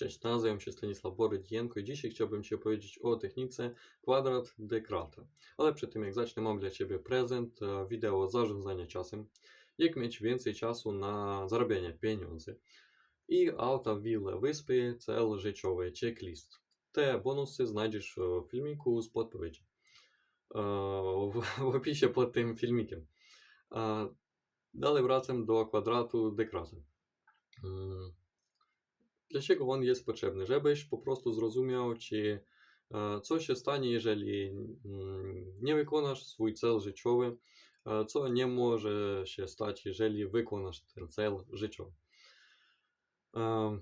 Cześć, nazywam się Stanisław Borydienko i dzisiaj chciałbym Ci opowiedzieć o technice kwadrat dekrata. Ale przed tym jak zacznę mam dla Ciebie prezent, e, wideo zarządzania czasem, jak mieć więcej czasu na zarabianie pieniędzy i auta, wille, wyspy, cel życiowy, checklist. Te bonusy znajdziesz w filmiku z podpowiedzi. e, W, opisie pod tym filmikiem. E, Dalej wracam do kwadratu dekrata. Dlaczego on jest potrzebny? Żebyś po prostu zrozumiał, czy e, co się stanie, jeżeli mm, nie wykonasz swój cel życiowy, e, co nie może się stać, jeżeli wykonasz ten cel życiowy. E,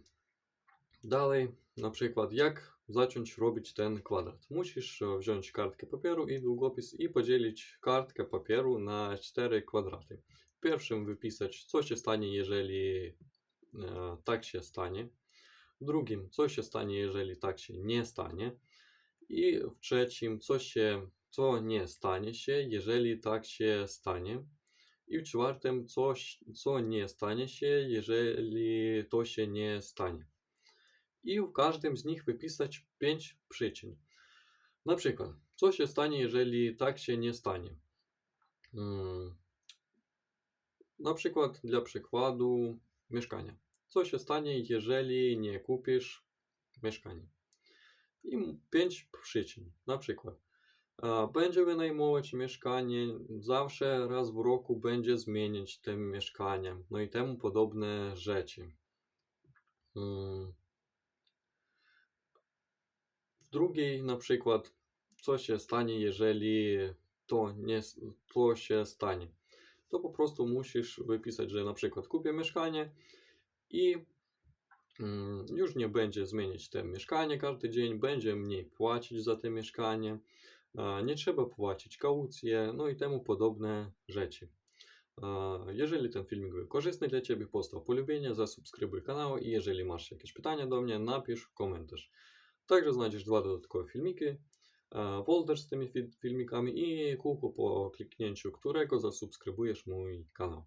Dalej, na przykład, jak zacząć robić ten kwadrat? Musisz wziąć kartkę papieru i długopis i podzielić kartkę papieru na cztery kwadraty. W pierwszym wypisać, co się stanie, jeżeli tak się stanie. Drugim, co się stanie, jeżeli tak się nie stanie. I w trzecim, co się, co nie stanie się, jeżeli tak się stanie. I w czwartym, coś, co nie stanie się, jeżeli to się nie stanie. I w każdym z nich wypisać pięć przyczyn. Na przykład, co się stanie, jeżeli tak się nie stanie? Hmm. Na przykład, dla przykładu, mieszkania. Co się stanie, jeżeli nie kupisz mieszkania? I pięć przyczyn. Na przykład, będzie wynajmować mieszkanie, zawsze raz w roku będzie zmieniać te mieszkania, no i temu podobne rzeczy. Mm. W drugiej, na przykład, co się stanie, jeżeli to, nie, to się stanie? To po prostu musisz wypisać, że na przykład kupię mieszkanie i mm, już nie będzie zmieniać te mieszkanie każdy dzień, będzie mniej płacić za te mieszkanie, nie trzeba płacić kaucję, no i temu podobne rzeczy. Jeżeli ten filmik był korzystny dla Ciebie, postaw polubienie, zasubskrybuj kanał i jeżeli masz jakieś pytania do mnie, napisz komentarz. Także znajdziesz dwa dodatkowe filmiki, folder z tymi fi- filmikami i kółko po kliknięciu którego zasubskrybujesz mój kanał.